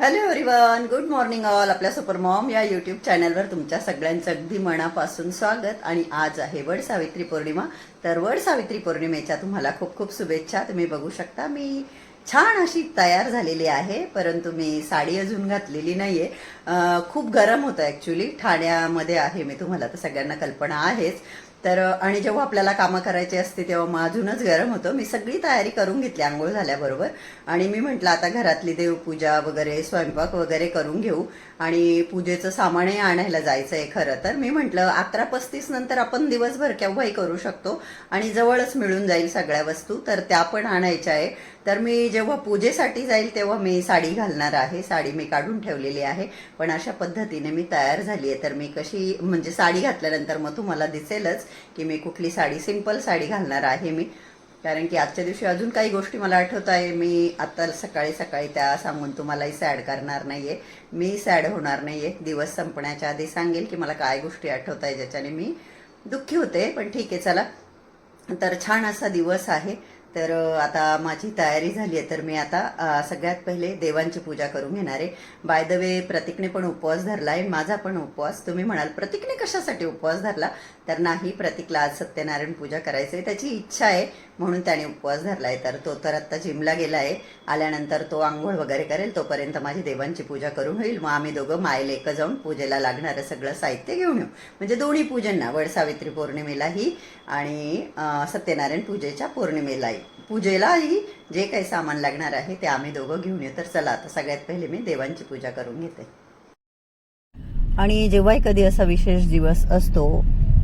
Hello everyone good morning all आपल्या super mom या YouTube चॅनलवर तुमच्या सगळ्यांचं अगदी मनापासून स्वागत. आणि आज आहे वड सावित्री पौर्णिमा. तर वड सावित्री पौर्णिमेच्या तुम्हाला खूप खूप शुभेच्छा. तुम्ही बघू शकता मी छान अशी तयार झालेली आहे परंतु मी साडी अजून घातलेली नाहीये. आहे खूप गरम होतं ॲक्च्युली ठाण्यामध्ये आहे मी तुम्हाला तर सगळ्यांना कल्पना आहेच. तर आणि जेव्हा आपल्याला कामं करायची असते तेव्हा मग अजूनच गरम होतं. मी सगळी तयारी करून घेतली आंघोळ झाल्याबरोबर. आणि मी म्हटलं आता घरातली देवपूजा वगैरे स्वयंपाक वगैरे करून घेऊ. आणि पूजेचं सामानही आणायला जायचं आहे खरं तर. मी म्हटलं अकरा पस्तीस नंतर आपण दिवसभर केव्हाही करू शकतो. आणि जवळच मिळून जाईल सगळ्या वस्तू. तर त्या पण आणायच्या आहे. तर मी जेव्हा पूजेसाठी जाईल तेव्हा मी साडी घालणार आहे. साडी मी काढून ठेवलेली आहे. पण अशा पद्धतीने मी तयार झाली आहे. तर मी कशी म्हणजे साडी घातल्यानंतर मग तुम्हाला दिसेलच की मी कुठली साडी सिंपल साडी घालणार आहे मी. कारण की आजच्या दिवशी अजून काही गोष्टी मला आठवत आहे. मी आता सकाळी सकाळी त्या सांगून तुम्हालाही सॅड करणार नाही आहे मी सॅड होणार नाही आहे दिवस संपण्याच्या आधी सांगेल की मला काय गोष्टी आठवत आहे ज्याच्याने मी दुःखी होते. पण ठीक आहे चला. तर छान असा दिवस आहे. तर आता माझी तयारी झाली आहे तर मी आता सगळ्यात पहिले देवांची पूजा करून घेणार आहे. बाय द वे प्रतीकने पण उपवास धरला आहे माझा पण उपवास. तुम्ही म्हणाल प्रतीकने कशासाठी उपवास धरला? तर नाही प्रतीकला आज सत्यनारायण पूजा करायचं आहे त्याची इच्छा आहे म्हणून त्याने उपवास धरला आहे तर तो तर आत्ता जिमला गेला आहे आल्यानंतर तो आंघोळ वगैरे करेल. तोपर्यंत माझी देवांची पूजा करून होईल. मग आम्ही दोघं मायले एक जाऊन पूजेला लागणारं सगळं साहित्य घेऊन येऊ. म्हणजे दोन्ही पूजनना वड सावित्री पौर्णिमेलाही आणि सत्यनारायण पूजेच्या पौर्णिमेलाही. पूजेलाही जे काही सामान लागणार आहे ते आम्ही दोघं घेऊन येऊ. तर चला आता सगळ्यात पहिले मी देवांची पूजा करून घेते. आणि जेव्हाही कधी असा विशेष दिवस असतो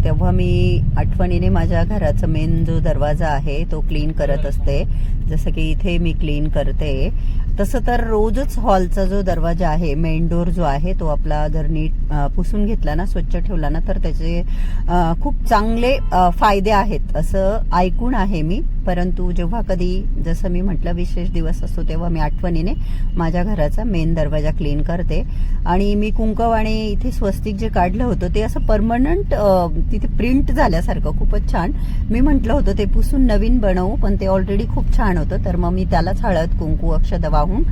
तेव्हा मी आठवणीने माझ्या घराचा मेन जो दरवाजा आहे तो क्लीन करत असते. जसं की इथे मी क्लीन करते. तसं तर रोजच हॉलचा जो दरवाजा आहे मेन डोर जो आहे तो आपला जर नीट पुसून घेतला ना स्वच्छ ठेवला ना तर त्याचे खूप चांगले फायदे आहेत असं ऐकून आहे मी. परंतु जेव्हा कधी जसं मी म्हटलं विशेष दिवस असतो तेव्हा मी आठवणीने माझ्या घराचा मेन दरवाजा क्लीन करते. आणि मी कुंकवाने इथे स्वस्तिक जे काढलं होतं ते असं परमनंट तिथे प्रिंट झाल्यासारखं खूपच छान. मी म्हटलं होतं ते पुसून नवीन बनवू पण ते ऑलरेडी खूप छान होतं. तर मग मी त्यालाच हळद कुंकू अक्षद वाहून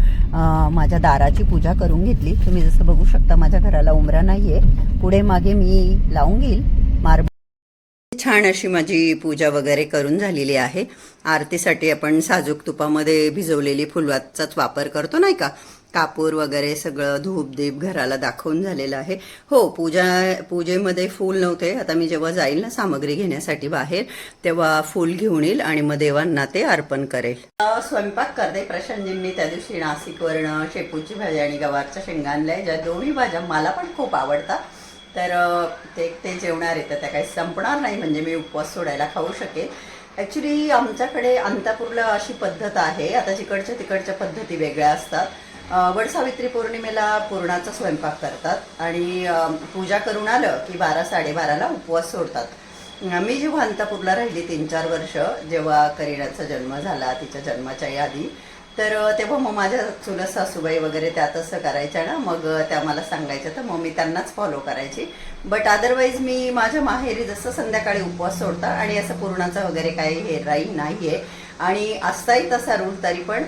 माझ्या दाराची पूजा करून घेतली. तुम्ही जसं बघू शकता माझ्या घराला उमरा नाहीये. पुढे मागे मी लावून घेईल. मार्बल छान अशी माझी पूजा वगैरे करून झालेली आहे. आरतीसाठी आपण साजूक तुपामध्ये भिजवलेली फुलवाचाच वापर करतो नाही का? कापूर वगैरे सगळं धूप दीप घराला दाखवून झालेलं आहे. हो पूजा पूजेमध्ये फूल नव्हते. आता मी जेव्हा जाईल ना सामग्री घेण्यासाठी बाहेर तेव्हा फूल घेऊन येईल आणि मग देवांना ते अर्पण करेल. स्वयंपाक करते प्रशांतजींनी त्या दिवशी नाशिकवरनं शेपूची भाजी आणि गवारच्या शेंगा आणल्या ज्या दोन्ही भाज्या मला पण खूप आवडतात. तर ते ते जेवणार आहे तर त्या काही संपणार नाही म्हणजे मी उपवास सोडायला खाऊ शकेल ॲक्च्युली आमच्याकडे अंतापूरला अशी पद्धत आहे. आता जिकडच्या तिकडच्या पद्धती वेगळ्या असतात. वडसावित्री पौर्णिमेला पूर्णाचा स्वयंपाक करतात. आणि पूजा करून आलं की बारा साडेबाराला उपवास सोडतात. मी जेव्हा अंतापूरला राहिली तीन चार वर्ष जेव्हा करीनाचा जन्म झाला तिच्या जन्माच्या यादी तर तेव्हा मग माझ्या चुलत सासूबाई वगैरे त्या तसं करायच्या ना. मग त्या मला सांगायच्या तर मग मी त्यांनाच फॉलो करायची. बट अदरवाईज मी माझ्या माहेरी जसं संध्याकाळी उपवास सोडता आणि असं पूर्णाचं वगैरे काही हे राही नाही आहे आणि असताही तसा रूल तरी पण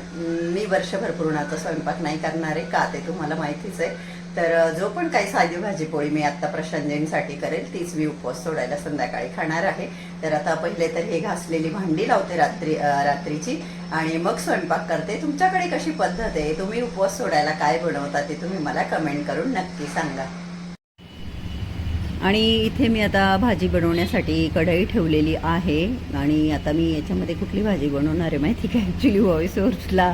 मी वर्षभर पूर्णाचा स्वयंपाक नाही करणार. आहे का ते तुम्हाला माहितीच आहे. तर जो पण काही साधी भाजी पोळी मी आता प्रशांतजींसाठी करेल तीच मी उपवास सोडायला संध्याकाळी खाणार आहे. तर आता पहिले तर हे घासलेली भांडी लावते रात्री रात्रीची आणि मग स्वयंपाक करते. तुमच्याकडे कशी पद्धत आहे? तुम्ही उपवास सोडायला काय बनवता ते तुम्ही मला कमेंट करून नक्की सांगा. आणि इथे मी आता भाजी बनवण्यासाठी कढई ठेवलेली आहे आणि आता मी याच्यामध्ये कुठली भाजी बनवणार आहे माहिती का? ॲक्च्युली व्हॉइस ओव्हर्सला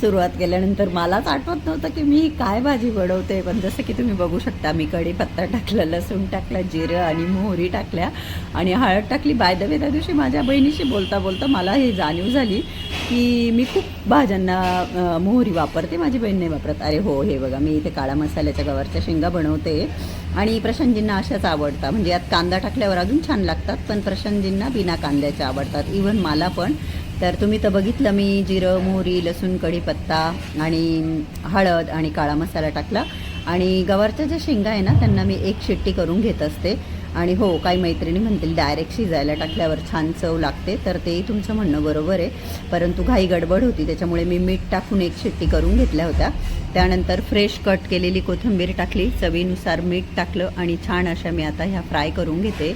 सुरुवात केल्यानंतर मलाच आठवत नव्हतं की मी काय भाजी बनवते. पण जसं की तुम्ही बघू शकता मी कढीपत्ता टाकला लसूण टाकला जिरं आणि मोहरी टाकल्या आणि हळद टाकली. बाय द वे त्या दिवशी माझ्या बहिणीशी बोलता बोलता मला हे जाणीव झाली की मी खूप भाज्यांना मोहरी वापरते. माझी बहीण नाही वापरत. अरे हो हे बघा मी इथे काळा मसाल्याच्या गवारच्या शेंगा बनवते. आणि प्रशांतजींना अशाच आवडतात. म्हणजे यात कांदा टाकल्यावर अजून छान लागतात पण प्रशांतजींना बिना कांद्याच्या आवडतात. इवन मला पण. तर तुम्ही तर बघितलं मी जिरं मोहरी लसूण कढीपत्ता आणि हळद आणि काळा मसाला टाकला. आणि गवारच्या ज्या शेंगा आहे ना त्यांना मी एक शिट्टी करून घेत असते. आणि हो काही मैत्रिणी म्हणतील डायरेक्ट शिजायला टाकल्यावर छान चव लागते. तर तेही तुमचं म्हणणं बरोबर आहे. परंतु घाई गडबड होती त्याच्यामुळे मी मीठ टाकून एक शिट्टी करून घेतल्या होत्या. त्यानंतर फ्रेश कट केलेली कोथिंबीर टाकली चवीनुसार मीठ टाकलं आणि छान अशा मी आता ह्या फ्राय करून घेते.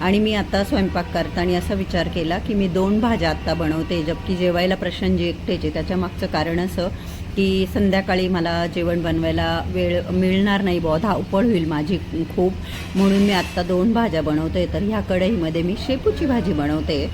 आणि मी आता स्वयंपाक करताना असा विचार केला की मी दोन भाज्या आत्ता बनवते जबकी जेवायला प्रशांतजी एकटेचे त्याच्या मागचं कारण असं की संध्याकाळी मला जेवण बनवायला वेळ मिळणार नाही बॉ धावपळ होईल माझी खूप. म्हणून मी आत्ता दोन भाज्या बनवते तर ह्या कढईमध्ये मी शेपूची भाजी बनवते.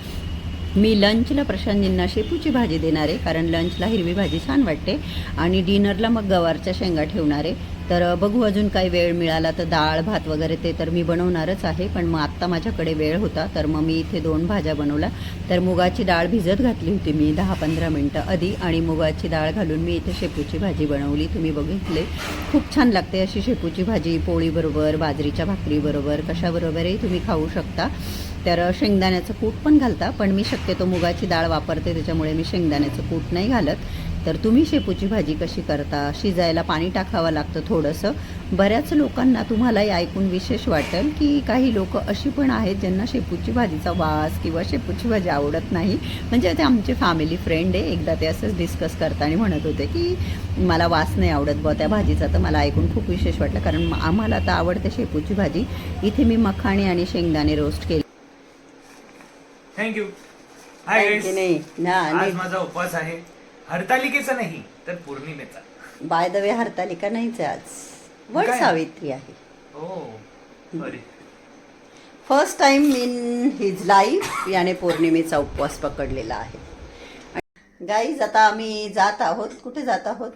मी लंचला प्रशांतजींना शेपूची भाजी देणार आहे कारण लंचला हिरवी भाजी छान वाटते. आणि डिनरला मग गवारच्या शेंगा ठेवणार. आहे तर बघू अजून काही वेळ मिळाला तर डाळ भात वगैरे ते तर मी बनवणारच आहे. पण मग आत्ता माझ्याकडे वेळ होता तर मग मी इथे दोन भाज्या बनवल्या. तर मुगाची डाळ भिजत घातली होती मी दहा पंधरा मिनटं आधी. आणि मुगाची डाळ घालून मी इथे शेपूची भाजी बनवली. तुम्ही बघितले. खूप छान लागते अशी शेपूची भाजी पोळीबरोबर बाजरीच्या भाकरीबरोबर कशाबरोबरही तुम्ही खाऊ शकता. तर शेंगदाण्याचं कूट पण घालता पण मी शक्यतो मुगाची डाळ वापरते त्याच्यामुळे मी शेंगदाण्याचं कूट नाही घालत. तर तुम्ही शेपूची भाजी कशी करता? शिजायला पाणी टाकावं लागतं थोडंसं. बऱ्याच लोकांना तुम्हाला हे ऐकून विशेष वाटेल की काही लोक अशी पण आहेत ज्यांना शेपूची भाजीचा वास किंवा शेपूची भाजी आवडत नाही. म्हणजे ते आमचे फॅमिली फ्रेंड आहे एकदा ते असंच डिस्कस करताना म्हणत होते की मला वास नाही आवडत बुवा त्या भाजीचा तर मला ऐकून खूप विशेष वाटलं. कारण आम्हाला तर आवडते शेपूची भाजी. इथे मी मखाणे आणि शेंगदाणे रोस्ट केले. थँक्यू हाय Thank you नाही आज माझा उपवास आहे. हरतालिकेचा नाही तर पौर्णिमेचा. बाय द वे हरतालिका नाहीच आहे आज. काय? सावित्री आहे. हो अरे. First time in his life याने पौर्णिमेचा उपवास पकडलेला आहे. गाईज आता आम्ही जात आहोत. कुठे जात आहोत?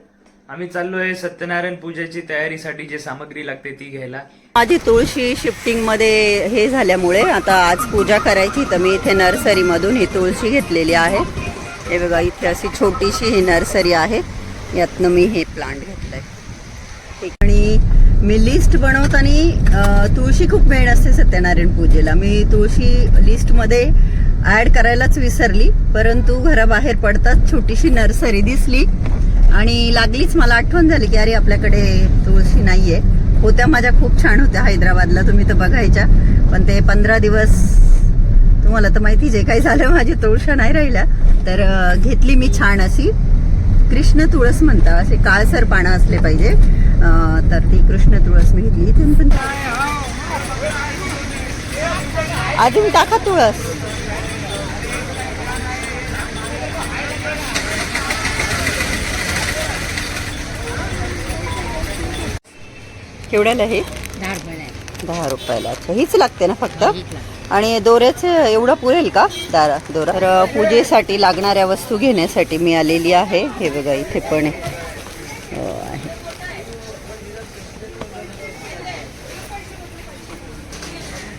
आम्ही चाललोय सत्यनारायण पूजेची तयारीसाठी जे सामग्री लागते ती घ्यायला. माझी तुळशी शिफ्टिंगमध्ये हे झाल्यामुळे आता आज पूजा करायची तर मी इथे नर्सरीमधून ही तुळशी घेतलेली आहे. हे बघा इथे अशी छोटीशी ही नर्सरी आहे. यातनं मी हे प्लांट घेतलंय. ठीक. आणि मी लिस्ट बनवताना तुळशी खूप मेन असते सत्यनारायण पूजेला. मी तुळशी लिस्टमध्ये ॲड करायलाच विसरली परंतु घराबाहेर पडताच छोटीशी नर्सरी दिसली. आणि लागलीच मला आठवण झाली की अरे आपल्याकडे तुळशी नाहीये. होत्या माझ्या खूप छान होत्या हैदराबादला तुम्ही तर बघायच्या. पण ते पंधरा दिवस तुम्हाला तर माहिती जे काही झालं माझी तुळशा नाही राहिल्या. तर घेतली मी छान अशी. कृष्ण तुळस म्हणता असे काळसर पानं असले पाहिजे. तर ती कृष्ण तुळस मी घेतली. इथून पण अजून टाका तुळस. केवढ्याला हे दहा रुपयाला अच्छा हीच लागते ना फक्त? आणि दोऱ्याचं एवढं पुरेल का? दारा दोरा? तर पूजेसाठी लागणाऱ्या वस्तू घेण्यासाठी मी आलेली आहे. हे बघा इथे पण आहे. हो, आहे.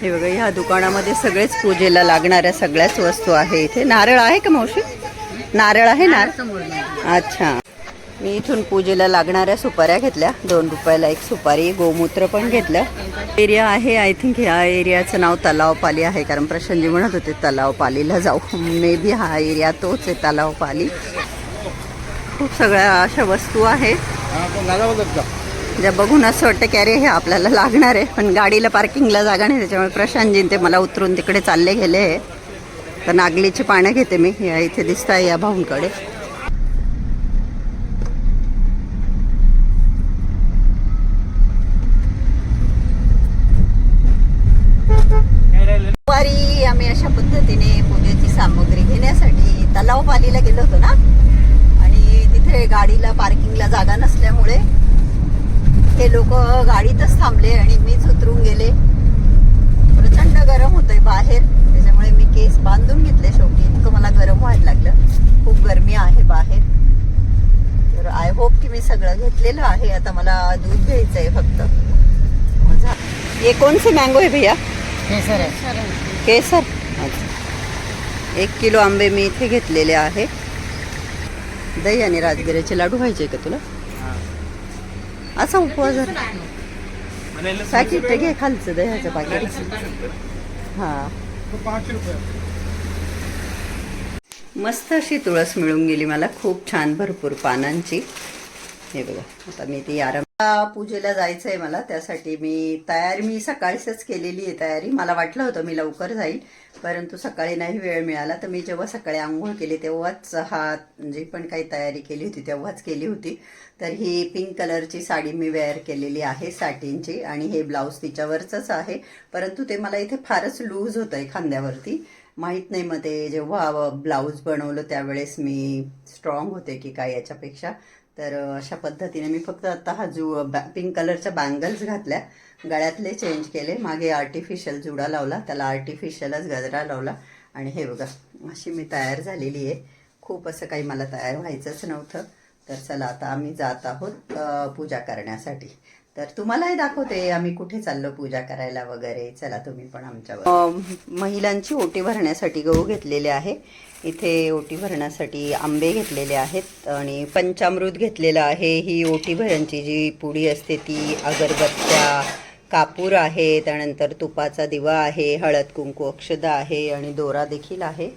हे बघा ह्या दुकानामध्ये सगळेच पूजेला लागणाऱ्या सगळ्याच वस्तू आहे इथे. नारळ आहे का मावशी? नारळ आहे नारळ अच्छा. मी इथून पूजेला लागणाऱ्या सुपाऱ्या घेतल्या. दोन रुपयाला एक सुपारी गोमूत्र पण घेतलं. एरिया आहे आय थिंक ह्या एरियाचं नाव तलाव पाली आहे कारण प्रशांतजी म्हणत होते तलाव पालीला जाऊ. मे बी हा एरिया तोच आहे तलाव पाली. खूप सगळ्या अशा वस्तू आहेत. ज्या बघून असं वाटतं की अरे हे आपल्याला लागणार आहे. पण गाडीला पार्किंगला जागा नाही त्याच्यामुळे प्रशांतजीन ते मला उतरून तिकडे चालले गेले. आहे तर नागलीची पानं घेते मी. या इथे दिसत आहे या भाऊंकडे काय राहिलं दुपारी आम्ही अशा पद्धतीने पूजेची सामग्री घेण्यासाठी तलाव पालीला गेलो होतो ना. आणि तिथे गाडीला पार्किंगला जागा नसल्यामुळे हे लोक गाडीतच थांबले आणि मीच उतरून गेले. प्रचंड गरम होतंय बाहेर. त्याच्यामुळे मी केस बांधून घेतले शेवटी. इतकं मला गरम व्हायला लागलं. खूप गरमी आहे बाहेर. तर आय होप की मी सगळं घेतलेलं आहे. आता मला दूध घ्यायचं आहे फक्त. ये कौन सी मँगो आहे भैया. केसर. अच्छा. एक किलो आंबे मी इथे घेतलेले आहे. दही आणि राजगिऱ्याचे लाडू व्हायचे का तुला? असा उपवास पॅकेट घे खालचं दह्याचं पॅकेट हा. मस्त अशी तुळस मिळून गेली मला. खूप छान भरपूर पानांची. हे बघा आता मी ती आराम पूजेला जायचं आहे मला त्यासाठी मी तयारी मी सकाळीच केलेली आहे तयारी. मला वाटलं होतं मी लवकर जाईल परंतु सकाळी नाही वेळ मिळाला. तर मी जेव्हा सकाळी आंघोळ केली तेव्हाच हा जी पण काही तयारी केली होती तेव्हाच केली होती. तर ही पिंक कलरची साडी मी वेअर केलेली आहे सॅटिनची आणि हे ब्लाऊज तिच्यावरचंच आहे. परंतु ते मला इथे फारच लूज होतं आहे खांद्यावरती. माहीत नाही मग ते जेव्हा ब्लाऊज बनवलं त्यावेळेस मी स्ट्रॉंग होते की काय याच्यापेक्षा. तर अशा पद्धतीने मी फक्त आता हा जु पिंक कलरच्या बँगल्स घातल्या. गळ्यातले चेंज केले. मागे आर्टिफिशियल जुडा लावला. त्याला आर्टिफिशियलच गजरा लावला. आणि हे बघा अशी मी तयार झालेली आहे. खूप असं काही मला तयार व्हायचंच नव्हतं. तर चला आता आम्ही जात आहोत पूजा करण्यासाठी. तर तुम्हालाही दाखवते आम्ही कुठे चाललो पूजा करायला वगैरे. चला तुम्ही पण आमच्यावर. महिलांची ओटी भरण्यासाठी गहू घेतलेले आहे. इथे ओटी भरण्यासाठी आंबे घेतलेले आहेत आणि पंचामृत घेतलेलं आहे. ही ओटी भरणची जी पुडी असते ती अगरबत्त्या कापूर आहे त्यानंतर तुपाचा दिवा आहे हळद कुंकू अक्षदा आहे आणि दोरा देखील आहे.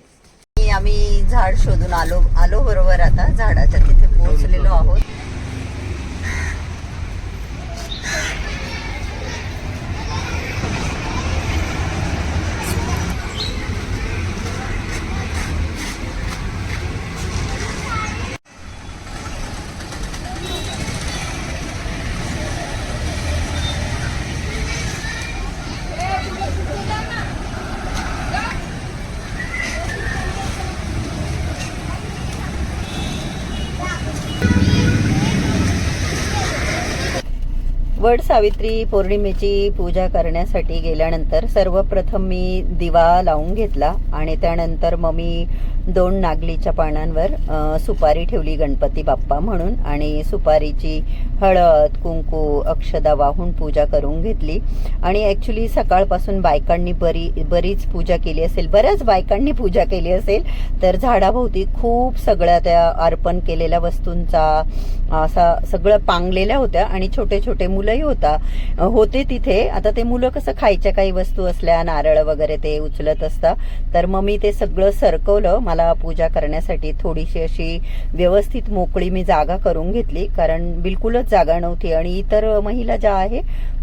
आम्ही झाड शोधून आलो आलो बरोबर आता झाडाच्या तिथे पोहोचलेलो आहोत. वड सावित्री पौर्णिमेची पूजा करण्यासाठी गेल्यानंतर सर्वप्रथम मी दिवा लावून घेतला आणि त्यानंतर मग मी दोन नागलीच्या पानांवर सुपारी ठेवली गणपती बाप्पा म्हणून आणि सुपारीची हळद कुंकू अक्षदा वाहून पूजा करून घेतली. आणि ॲक्च्युली सकाळपासून बायकांनी बरी बरीच पूजा केली असेल बऱ्याच बायकांनी पूजा केली असेल तर झाडाभोवती खूप सगळ्या त्या अर्पण केलेल्या वस्तूंचा असा सगळं पांगलेल्या होत्या आणि छोटे छोटे मुलंही होता होते तिथे. आता ते मुलं कसं खायच्या काही वस्तू असल्या नारळ वगैरे ते उचलत असतात तर मग मी ते सगळं सरकवलं. मला पूजा करण्यासाठी थोडीशी अशी व्यवस्थित मोकळी मी जागा करून घेतली कारण बिलकुलच जागा नव्हती. आणि इतर महिला ज्या आहे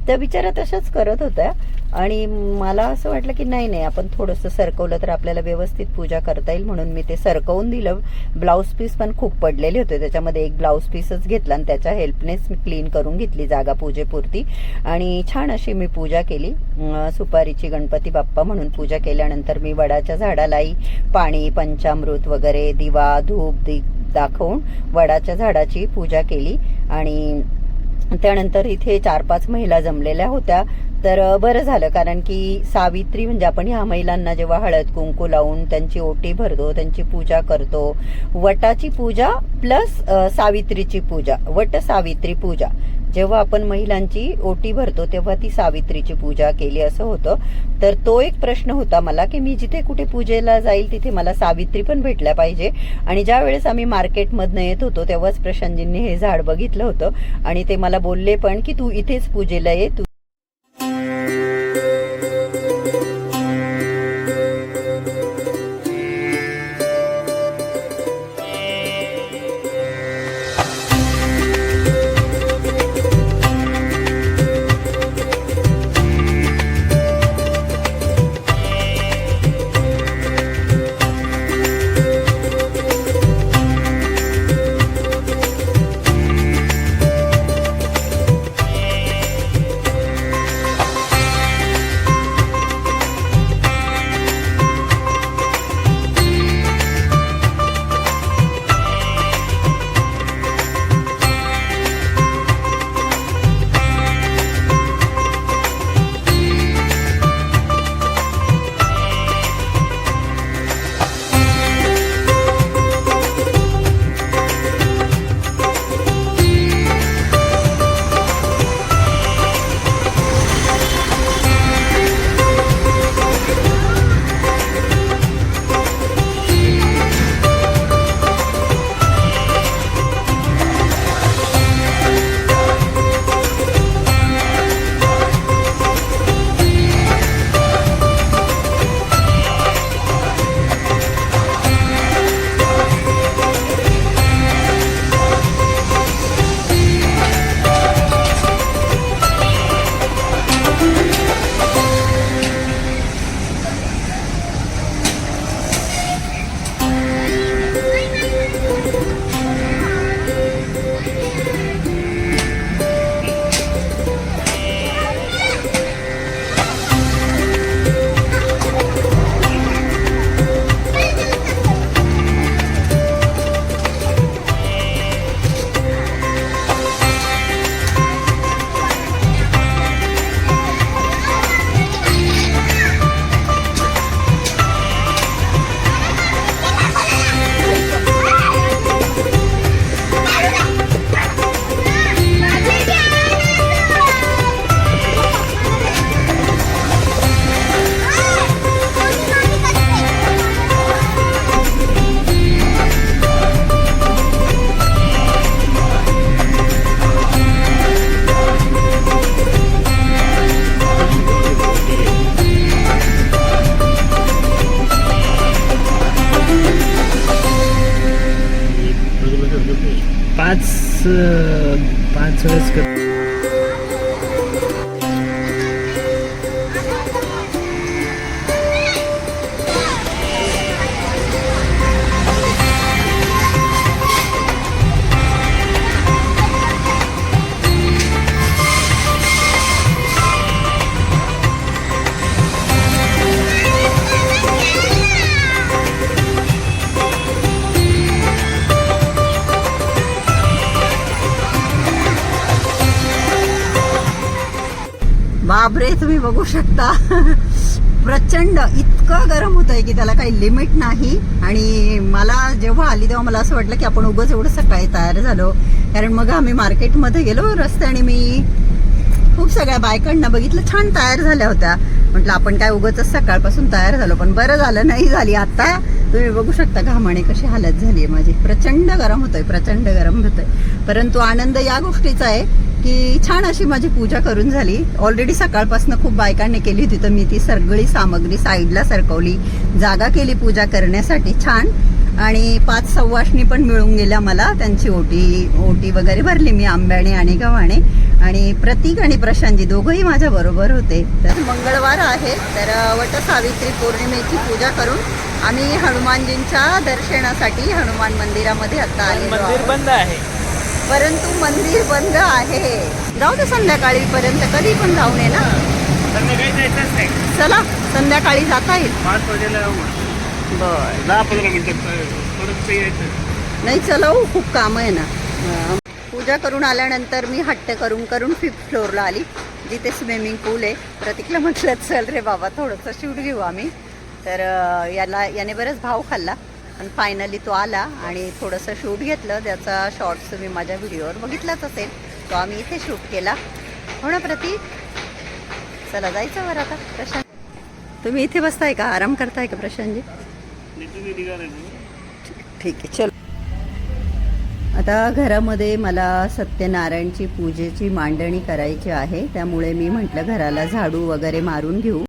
त्या बिचारा तशाच करत होत्या. आणि मला असं वाटलं की नाही नाही आपण थोडंसं सरकवलं तर आपल्याला व्यवस्थित पूजा करता येईल म्हणून मी ते सरकवून दिलं. ब्लाऊज पीस पण खूप पडलेले होते. त्याच्यामध्ये एक ब्लाऊज पीसच घेतला आणि त्याच्या हेल्पनेच मी क्लीन करून घेतली जागा पूजेपुरती. आणि छान अशी मी पूजा केली. सुपारीची गणपती बाप्पा म्हणून पूजा केल्यानंतर मी वडाच्या झाडालाही पाणी पंचामृत वगैरे दिवा धूप दीप दाखवून वडाच्या झाडाची पूजा केली. आणि त्यानंतर इथे चार पाच महिला जमलेल्या होत्या. तर बरं झालं. कारण की सावित्री म्हणजे आपण ह्या महिलांना जेव्हा हळद कुंकू लावून त्यांची ओटी भरतो त्यांची पूजा करतो. वटाची पूजा प्लस सावित्रीची पूजा. वट सावित्री पूजा. जेव्हा आपण महिलांची ओटी भरतो तेव्हा ती सावित्रीची पूजा केली असं होतं. तर तो एक प्रश्न होता मला की मी जिथे कुठे पूजेला जाईल तिथे मला सावित्री पण भेटल्या पाहिजे. आणि ज्या वेळेस आम्ही मार्केटमधनं येत होतो तेव्हाच प्रशांतजींनी हे झाड बघितलं होतं. आणि ते मला बोलले पण की तू इथेच पूजेला ये तू बापरे तुम्ही बघू शकता. प्रचंड इतकं गरम होत आहे की त्याला काही लिमिट नाही. आणि मला जेव्हा आली तेव्हा मला असं वाटलं की आपण उगच एवढं सकाळी तयार झालो. कारण मग आम्ही मार्केटमध्ये गेलो रस्त्याने मी खूप सगळ्या बायकांना बघितलं छान तयार झाल्या होत्या. म्हटलं आपण काय उगच सकाळपासून तयार झालो पण बरं झालं नाही झाली. आता तुम्ही बघू शकता घामाने कशी हालत झाली आहे माझी. प्रचंड गरम होतोय प्रचंड गरम होतोय. परंतु आनंद या गोष्टीचा आहे की छान अशी माझी पूजा करून झाली. ऑलरेडी सकाळपासून खूप बायकांनी केली होती तर मी ती सगळी सामग्री साईडला सरकवली. जागा केली पूजा करण्यासाठी छान. आणि पाच सव्वाशणी पण मिळून गेल्या मला. त्यांची ओटी ओटी वगैरे भरली मी आंब्याने आणि गव्हाणे आणि प्रतीक आणि प्रशांतजी दोघंही माझ्या बरोबर होते. तर मंगळवार आहे तर वट सावित्री पौर्णिमेची पूजा करून आम्ही हनुमानजींच्या दर्शनासाठी हनुमान मंदिरामध्ये आता मंदिर. बंद आहे. परंतु मंदिर बंद आहे. जाऊ दे संध्याकाळी पर्यंत कधी पण जाऊ नये ना. संध्याकाळी जायचंच नाही. चला संध्याकाळी जाता येईल. पाच वाजेला बर. दहा पंधरा मिनिटं परत ते यायचं. नाही चला हो, खूप काम आहे ना. पूजा करून आल्यानंतर मी हट्ट करून करून फिफ्थ फ्लोअरला आली. जिथे स्विमिंग पूल आहे. प्रतीकला म्हटलं चल रे बाबा थोडंसं शूट घेऊ आम्ही. तर याला याने बरंच भाव खाल्ला. पण फायनली तो आला आणि थोडंसं शूट घेतलं. त्याचा शॉर्ट्स तुम्ही माझ्या व्हिडिओवर बघितलाच असेल. तो आम्ही इथे शूट केला. हो ना प्रतीक? चला जायचं बरं आता. प्रशांत तुम्ही इथे बसताय का? आराम करताय का प्रशांतजी? ठीक आहे चल. आता घरामध्ये मला सत्यनारायणची पूजेची मांडणी करायची आहे. त्यामुळे मी म्हटलं घराला झाडू वगैरे मारून घेऊ.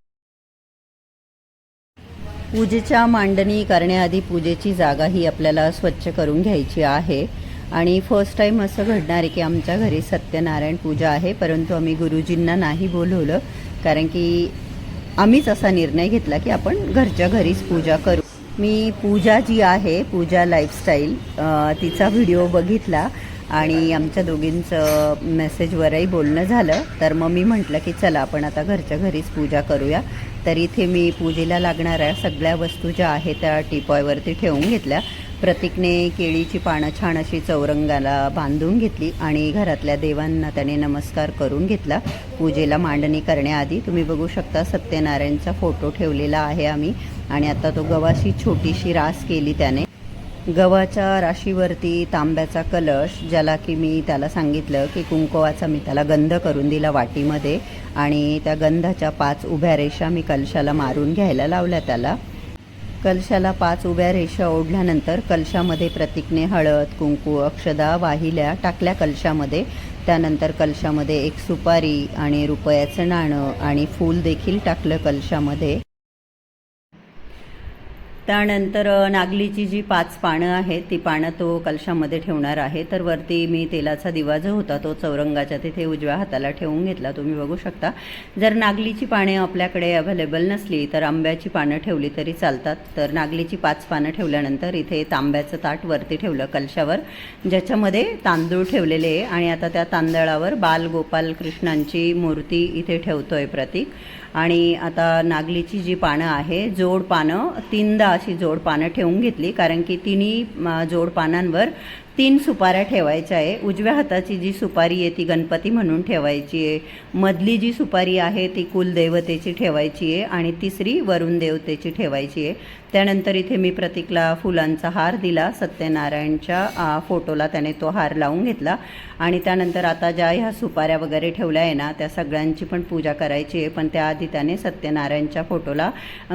पूजेच्या मांडणी करण्याआधी पूजेची जागा ही आपल्याला स्वच्छ करून घ्यायची आहे. आणि फर्स्ट टाईम असं घडणार आहे की आमच्या घरी सत्यनारायण पूजा आहे परंतु आम्ही गुरुजींना नाही बोलवलं. कारण की आम्हीच असा निर्णय घेतला की आपण घरच्या घरीच पूजा करू. मी पूजा जी आहे पूजा लाईफस्टाईल तिचा व्हिडिओ बघितला आणि आमच्या दोघींचं मेसेजवरही बोलणं झालं. तर मग मी म्हटलं की चला आपण आता घरच्या घरीच पूजा करूया. तर इथे मी पूजेला लागणाऱ्या सगळ्या वस्तू ज्या आहेत त्या टिपॉयवरती ठेवून घेतल्या. प्रतीकने केळीची पानं छान अशी चौरंगाला बांधून घेतली आणि घरातल्या देवांना त्याने नमस्कार करून घेतला. पूजेला मांडणी करण्याआधी तुम्ही बघू शकता सत्यनारायणचा फोटो ठेवलेला आहे आम्ही. आणि आता तो गव्हाशी छोटीशी रास केली त्याने. गव्हाच्या राशीवरती तांब्याचा कलश ज्याला की मी त्याला सांगितलं की कुंकवाचा मी त्याला गंध करून दिला वाटीमध्ये आणि त्या गंधाच्या पाच उभ्या रेषा मी कलशाला मारून घ्यायला लावल्या त्याला. कलशाला पाच उभ्या रेषा ओढल्यानंतर कलशामध्ये प्रतीकने हळद कुंकू अक्षदा वाहिल्या टाकल्या कलशामध्ये. त्यानंतर कलशामध्ये एक सुपारी आणि रुपयाचं नाणं आणि फूल देखील टाकलं कलशामध्ये. त्यानंतर नागलीची जी पाच पानं आहेत ती पानं तो कलशामध्ये ठेवणार आहे. तर वरती मी तेलाचा दिवा जो होता तो चौरंगाच्या तिथे उजव्या हाताला ठेवून घेतला. तुम्ही बघू शकता. जर नागलीची पाने आपल्याकडे अवेलेबल नसली तर आंब्याची पानं ठेवली तरी चालतात. तर नागलीची पाच पानं ठेवल्यानंतर इथे तांब्याचं ताट वरती ठेवलं कलशावर ज्याच्यामध्ये तांदूळ ठेवलेले आहे. आणि आता त्या तांदळावर बाल गोपाल कृष्णांची मूर्ती इथे ठेवतोय प्रतीक. आणि आता नागलीची जी पानं आहे जोड पानं तीनदा अशी जोड पानं ठेवून घेतली कारण की तिन्ही जोड पानांवर तीन सुपाऱ्या ठेवायच्या आहे. उजव्या हाताची जी सुपारी आहे ती गणपती म्हणून ठेवायची आहे. मधली जी सुपारी आहे ती कुलदेवतेची ठेवायची आहे आणि तिसरी वरुण देवतेची ठेवायची आहे. त्यानंतर इथे मी प्रतीकला फुलांचा हार दिला. सत्यनारायणच्या फोटोला त्याने तो हार लावून घेतला. आणि त्यानंतर आता ज्या ह्या सुपाऱ्या वगैरे ठेवल्या आहे ना त्या सगळ्यांची पण पूजा करायची आहे. पण त्याआधी त्याने सत्यनारायणच्या फोटोला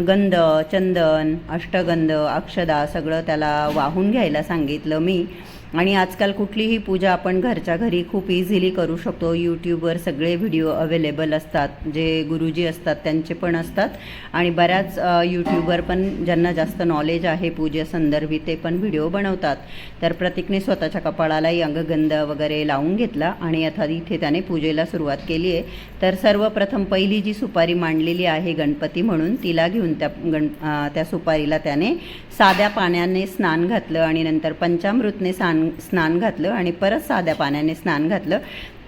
गंध चंदन अष्टगंध अक्षदा सगळं त्याला वाहून घ्यायला सांगितलं मी. आणि आजकाल कुठलीही पूजा आपण घरच्या घरी खूप इझिली करू शकतो. यूट्यूबवर सगळे व्हिडिओ अवेलेबल असतात. जे गुरुजी असतात त्यांचे पण असतात. आणि बऱ्याच यूट्यूबवर पण ज्यांना जास्त नॉलेज आहे पूजेसंदर्भी ते पण व्हिडिओ बनवतात. तर प्रतीकने स्वतःच्या कपाळालाही अंगगंध वगैरे लावून घेतला आणि आता इथे त्याने पूजेला सुरुवात केली आहे. तर सर्वप्रथम पहिली जी सुपारी मांडलेली आहे गणपती म्हणून तिला घेऊन त्या गण त्या सुपारीला त्याने साध्या पाण्याने स्नान घातलं आणि नंतर पंचामृतने स्नान स्नान घातलं आणि परत साध्या पाण्याने स्नान घातलं.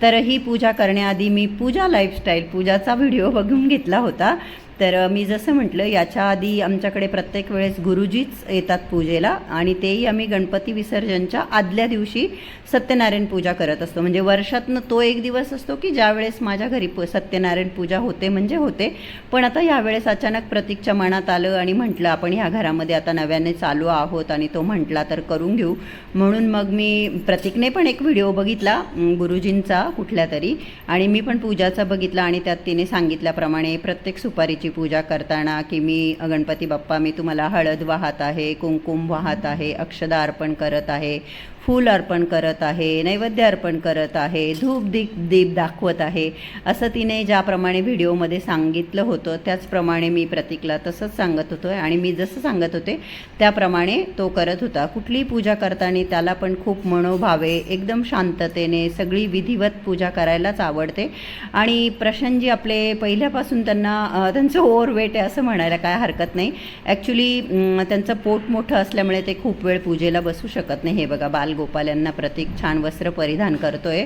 तर ही पूजा करण्याआधी मी पूजा लाईफस्टाईल पूजाचा व्हिडिओ बघून घेतला होता. तर मी जसं म्हटलं याच्या आधी आमच्याकडे प्रत्येक वेळेस गुरुजीच येतात पूजेला आणि तेही आम्ही गणपती विसर्जनच्या आदल्या दिवशी सत्यनारायण पूजा करत असतो. म्हणजे वर्षातनं तो एक दिवस असतो की ज्यावेळेस माझ्या घरी प सत्यनारायण पूजा होते म्हणजे होते. पण आता यावेळेस अचानक प्रतीकच्या मनात आलं आणि म्हटलं आपण ह्या घरामध्ये आता नव्याने चालू आहोत आणि तो म्हटला तर करून घेऊ. म्हणून मग मी प्रतीकने पण एक व्हिडिओ बघितला गुरुजींचा कुठल्या तरी. आणि मी पण पूजाचा बघितला आणि त्यात तिने सांगितल्याप्रमाणे प्रत्येक सुपारीची पूजा करताना की मी गणपती बाप्पा मी तुम्हाला हळद वाहत आहे कुंकुम वाहत आहे अक्षदा अर्पण करत आहे. फूल अर्पण करत आहे नैवेद्य अर्पण करत आहे धूप दीप दीप दाखवत आहे. असं तिने ज्याप्रमाणे व्हिडिओमध्ये सांगितलं होतं त्याचप्रमाणे मी प्रतीकला तसंच सांगत होतो आणि मी जसं सांगत होते त्याप्रमाणे तो करत होता. कुठलीही पूजा करताना त्याला पण खूप मनोभावे एकदम शांततेने सगळी विधिवत पूजा करायलाच आवडते. आणि प्रशांतजी आपले पहिल्यापासून त्यांना त्यांचं ओव्हरवेट आहे असं म्हणायला काय हरकत नाही. ॲक्च्युली त्यांचं पोट मोठं असल्यामुळे ते खूप वेळ पूजेला बसू शकत नाही. हे बघा बाल बालगोपाल यांना प्रतीक छान वस्त्र परिधान करतोय.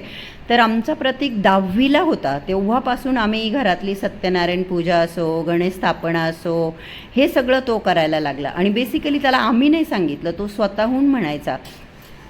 तर आमचा प्रतीक दहावीला होता. तेव्हापासून आम्ही घरातली सत्यनारायण पूजा असो गणेश स्थापना असो हे सगळं तो करायला लागला. आणि बेसिकली त्याला आम्ही नाही सांगितलं. तो स्वतःहून म्हणायचा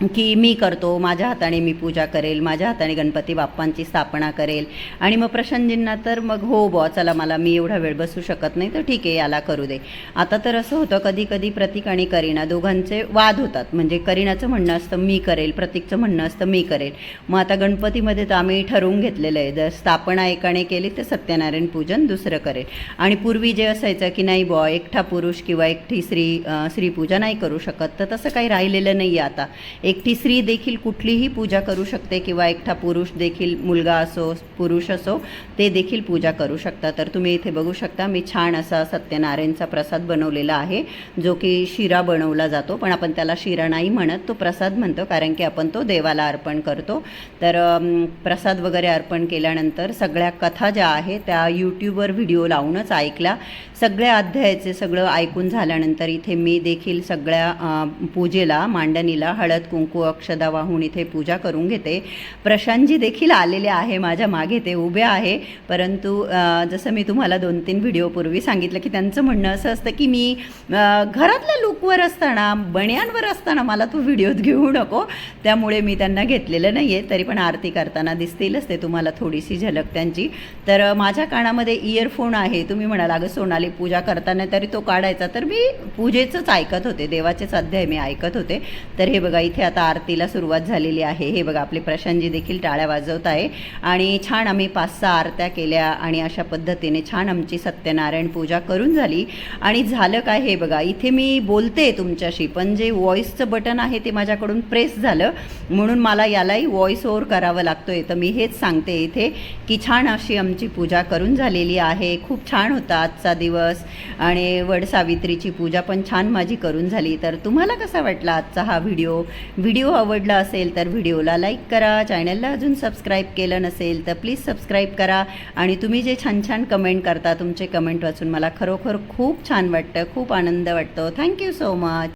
की मी करतो माझ्या हाताने मी पूजा करेल माझ्या हाताने गणपती बाप्पांची स्थापना करेल. आणि मग प्रशांतजींना तर मग हो बॉ चला मला मी एवढा वेळ बसू शकत नाही तर ठीक आहे याला करू दे. आता तर असं होतं कधी कधी प्रतीक आणि करीना दोघांचे वाद होतात. म्हणजे करीनाचं म्हणणं असतं मी करेल प्रतीकचं म्हणणं असतं मी करेल. मग आता गणपतीमध्ये तर आम्ही ठरवून घेतलेलं आहे जर स्थापना एकाने केली तर सत्यनारायण पूजन दुसरं करेल. आणि पूर्वी जे असायचं की नाही बॉ एकटा पुरुष किंवा एकटी स्त्री स्त्री स्त्रीपूजा नाही करू शकत तर तसं काही राहिलेलं नाही आहे आता. एकटी स्त्री देखील कुठलीही पूजा करू शकते किंवा एकटा पुरुष देखील मुलगा असो पुरुष असो ते देखील पूजा करू शकता तर तुम्ही इथे बघू शकता मी छान असा सत्यनारायणचा प्रसाद बनवलेला आहे जो की शिरा बनवला जातो. पण आपण त्याला शिरा नाही म्हणत तो प्रसाद म्हणतो कारण की आपण तो देवाला अर्पण करतो. तर प्रसाद वगैरे अर्पण केल्यानंतर सगळ्या कथा ज्या आहे त्या यूट्यूबवर व्हिडिओ लावूनच ऐकल्या. सगळ्या अध्यायाचे सगळं ऐकून झाल्यानंतर इथे मी देखील सगळ्या पूजेला मांडणीला हळद कुंकू अक्षदा वाहून इथे पूजा करून घेते. प्रशांतजी देखील आलेले आहे माझ्या मागे ते उभे आहे. परंतु जसं मी तुम्हाला दोन तीन व्हिडिओपूर्वी सांगितलं की त्यांचं म्हणणं असं असतं की मी घरातल्या लुकवर असताना बण्यांवर असताना मला तू व्हिडिओत घेऊ नको. त्यामुळे मी त्यांना घेतलेलं नाही आहे तरी पण आरती करताना दिसतीलच ते तुम्हाला थोडीशी झलक त्यांची. तर माझ्या कानामध्ये इयरफोन आहे. तुम्ही म्हणाला अगं सोनाली पूजा करताना तरी तो काढायचा. तर मी पूजेचंच ऐकत होते. देवाचेच अध्याय मी ऐकत होते. तर हे बघा इथे आता आरतीला सुरुवात झालेली आहे. हे बघा आपले प्रशांतजी देखील टाळ्या वाजवत आहे. आणि छान आम्ही पाच सहा आरत्या केल्या आणि अशा पद्धतीने छान आमची सत्यनारायण पूजा करून झाली. आणि झालं काय हे बघा इथे मी बोलते तुमच्याशी पण जे व्हॉईसचं बटन आहे ते माझ्याकडून प्रेस झालं. म्हणून मला यालाही व्हॉईस ओव्हर करावं लागतोय. तर मी हेच सांगते इथे की छान अशी आमची पूजा करून झालेली आहे. खूप छान होता आजचा दिवस. आणि वड सावित्रीची पूजा पण छान माझी करून झाली. तर तुम्हाला कसा वाटला आजचा हा व्हिडिओ? व्हिडिओ आवडला असेल तर व्हिडिओला लाईक करा चॅनलला अजून सबस्क्राईब केलं नसेल तर प्लीज सबस्क्राईब करा आणि तुम्ही जे छान छान कमेंट करता तुमचे कमेंट वाचून मला खरोखर खूप छान वाटतं खूप आनंद वाटतो. Thank you so much.